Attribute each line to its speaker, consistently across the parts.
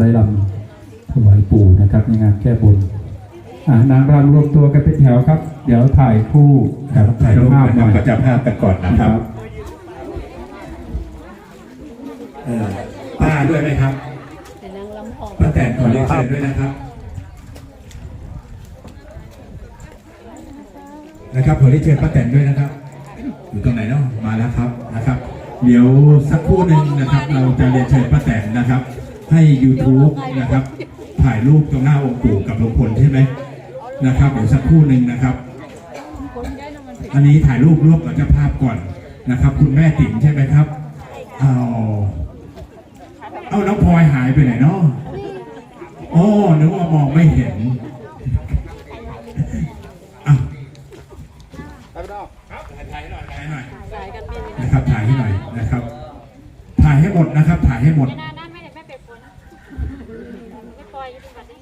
Speaker 1: ได้รำถวายปู่นะครับในงานแก้บนอ่านางรำรวมตัวกันเป็นแถวครับ เดี๋ยวถ่ายคู่กับ
Speaker 2: ถ่ายรูป
Speaker 1: ภาพ
Speaker 2: นะ
Speaker 1: ห
Speaker 2: ครั
Speaker 1: น่
Speaker 2: บ
Speaker 1: อย
Speaker 2: ก็จะภาพกันก่อนนะครับเอ่อป้าด้วยไหมครับ
Speaker 3: แต่นางลำออก
Speaker 2: ป้าแตนขอเรียนเชิญด้วยนะครับนะครับขอเรียนเชิญป้าแตนด้วยนะครับ อยู่ตรงไหนเนาะมาแล้วครับนะครับ เดี๋ยวสักครู่หนึ่งนะครับ เราจะเรียนเชิญป้าแตนนะครับ ให้ YouTube นะครับ ถ่ายรูปตรงหน้าองค์ปู่กับหลวงพลใช่ไหมนะครับเดี๋ยวสักครู่หนึ่งนะครับ อันนี้ถ่ายรูปร่วมกับเจ้าภาพก่อนนะครับ คุณแม่ติ๋มใช่ไหมครับเอาเอาน้องพลอยหายไปไหนเนาะอ๋อนึกว่ามองไม่เห็นอะถ่ายให้หน่อยถ่ายให้หน่อย
Speaker 3: สายกันเป็น
Speaker 2: นะครับ ถ่ายให้หน่อยนะครับ ถ่ายให้หมดนะครับ ถ่ายให้หมด
Speaker 4: หน้าด้านไม่ได้ไม่เป็นฝนไม่ปล่อยอยู่แบบนี้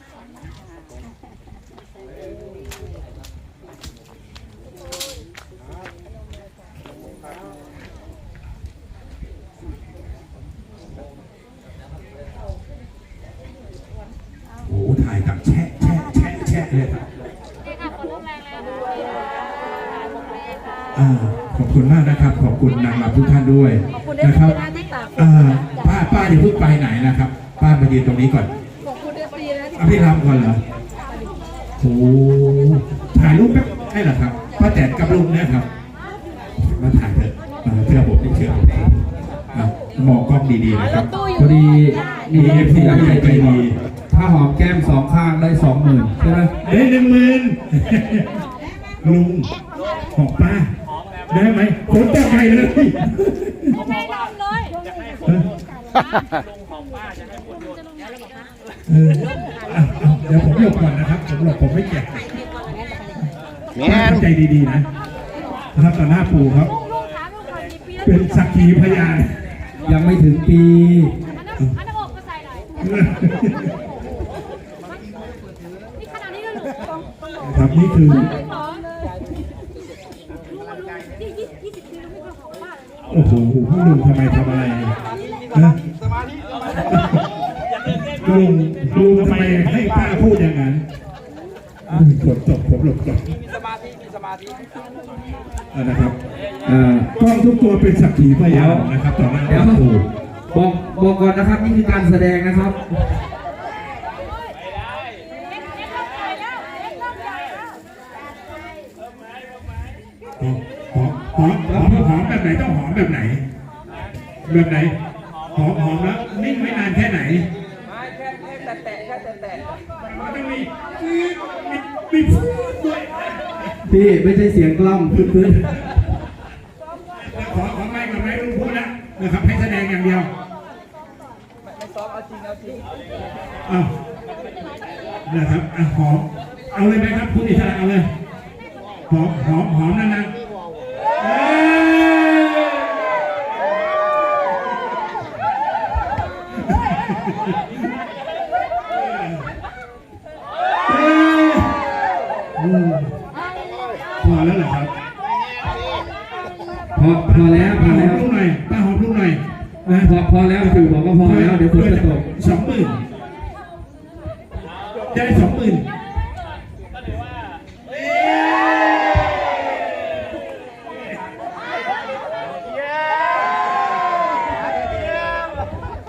Speaker 2: โอ้โหถ่ายกับแชะแชะแชะแชะเลยครับ
Speaker 4: นี่ค่ะฝนเริ่มแรงแล้วถ่ายหมดเลยค่ะ
Speaker 2: อ่า ขอบคุณมากนะครับ ขอบคุณนางรำทุกท่านด้วยนะครับอ่าป้าป้าอย่าเพิ่งไปไหนนะครับ ป้ามายืนตรงนี้ก่อน
Speaker 3: ขอบคุณเอฟซีนะที่
Speaker 2: เอาพี่รำก่อนเหรอโอ้ถ่ายรูปแป๊บให้เหรอครับป้าแตนกับลุงเนี่ยครับมาถ่ายเถอะมาเพื่อผมได้เชื่อผมเองอะมองกล้องดีๆนะครับ
Speaker 1: พอดีมี
Speaker 2: มี
Speaker 1: เอ
Speaker 2: เอ
Speaker 1: ฟ
Speaker 2: ฟ
Speaker 1: ซี
Speaker 2: ซี
Speaker 1: หลัง
Speaker 2: ใจ
Speaker 1: ใจ
Speaker 2: ใจ
Speaker 1: ดี
Speaker 2: ดี
Speaker 1: ถ้าหอมแก้มสองข้างได้สองหมื่นใช่ไหม
Speaker 2: เอ้ยหนึ่งหมื่นลุงของป้า ได้ไหมผมจะไปเลย
Speaker 4: ไม่ลงเลย
Speaker 2: เอออะเอาเดี๋ยวผมหลบก่อนนะครับผมหลบผมไม่เก็บ
Speaker 5: แม่
Speaker 2: ป้านใจดีๆนะนะครับต่อหน้าปู่ครับ
Speaker 4: ลูกถามลูกคนกี่ปีแล้ว
Speaker 2: เป็นสักขีพยาน
Speaker 1: ยังไม่ถึงปี
Speaker 4: อันนั้นอันนั้นอกก็ใส่หน่อยนี่ขนาดนี้แล้วหนู
Speaker 2: ครับนี่คือ
Speaker 4: ไม่ขอลุงลุงยี่ยี่ยี่สิบปีแล้วไม่เคยของบ้านเลย
Speaker 2: โอ้โหพวกลุงทำไมทำอะไรนะลุงลุงทำไมให้ป้าพูดอย่างนั้นฝนตกผมหลบก่อน
Speaker 5: มีสมาธิมีสมาธิ
Speaker 2: เอานะครับอ่อกล้องทุกตัวเป็นสักขีพยานนะครับต่อหน้า
Speaker 1: เดี๋ยวบอกบอกก่อนนะครับนี่คือการแสดงนะครับ
Speaker 2: แบบไหน แบบไหนหอมหอมแล้วนิ่งไม่นานแค่ไหน
Speaker 5: ไม่แค่แค่แตะแตะแค่แตะตะ
Speaker 2: มันต้องมีมีมีพูดด้วย
Speaker 1: พี่ไม่ใช่เสียงกล้องพื้น
Speaker 2: ขอขอไม่กับไม่ลุงพูดนะนะครับให้แสดงอย่างเดียว
Speaker 5: ไม่ซ้อมเอาจริงเอาจริง
Speaker 2: อ้าวนะครับอะหอมเอาเลยไหมครับคุณอิสระเอาเลยหอมหอมหอมนานๆ อแล้วเหรอครับ
Speaker 1: ๆพอพอแล้วพ
Speaker 2: ป้า
Speaker 1: อ
Speaker 2: หอ
Speaker 1: แล้
Speaker 2: ม
Speaker 1: ว
Speaker 2: ลูกหน่อยป้าหอมลูกหน่อยนะ
Speaker 1: พอพอแล้วคือบอกว่าพอแล้วเดี๋ยวฝนจะตก
Speaker 2: สองหมื่นได้สองหมื่น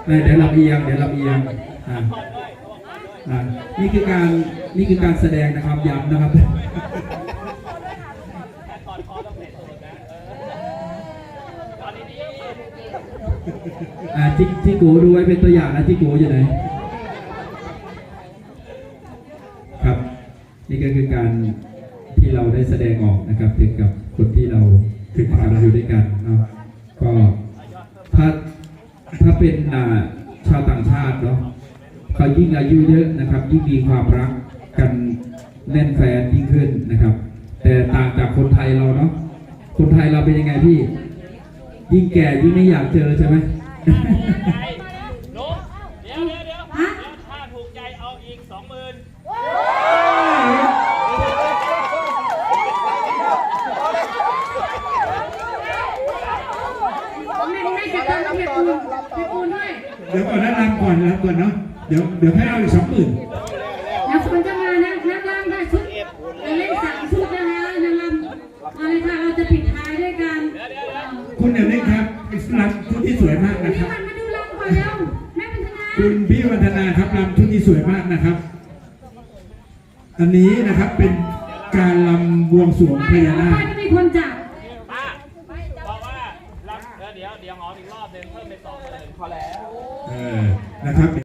Speaker 1: เดี๋ยวลำเอียงเดี๋ยวลำเอียงอ่าอ่านี่คือการนี่คือการแสดงนะครับย้ำนะครับ อ่า ที่ที่โกดูไว้เป็นตัวอย่างนะที่โกอยู่ไหนครับ นี่ก็คือการที่เราได้แสดงออกนะครับถึงกับคนที่เราถึงกับอยู่ด้วยกันเนาะก็ถ้าถ้าเป็นอ่าชาวต่างชาติเนาะเขายิ่งอายุเยอะนะครับ ยิ่งมีความรักกันแน่นแฟนยิ่งขึ้นนะครับ แต่ต่างจากคนไทยเราเนาะคนไทยเราเป็นยังไงพี่ ยิ่งแก่ยิ่งไม่อยากเจอใช่ไหม
Speaker 6: หนูเดี๋ยวเดี๋ยวเดี๋ยวถ้าถูกใจเอาอีกสองหมื่น
Speaker 3: ไม่ไม่เก็บตังค์เก็บปูนเก็บปูน
Speaker 2: เดี๋ยวก่อนนะรำก่อนรำก่อนเนาะ เดี๋ยวเดี๋ยวให้เอาอีกสองหมื่น
Speaker 4: แล้วคนจะมานะนักรำค่ะชุดจะเล่นสามชุดนะคะนางรำมาเลยค่ะเราจะปิดท้ายด้วยกัน
Speaker 2: คุณเดี๋ยวนี้ค รับรำชุดที่สวยมากนะ
Speaker 4: พี่
Speaker 2: ครับ
Speaker 4: วันมาดูรำก่อนแล้วแม่พันธนา
Speaker 2: คุณพี่วัฒนาครับรำชุดที่สวยมากนะครับ อันนี้นะครับเป็นการรำบวงสรวงพญานาค
Speaker 4: ป้าจะเป็นคนจับ
Speaker 6: ป้าบอกว่ารับเดี๋ยวเดี๋ยวเดี๋ยวหอมอีกรอบหนึ่งเพิ่มเป็นสองหมื่น
Speaker 5: พอแล้ว
Speaker 2: เออนะครับ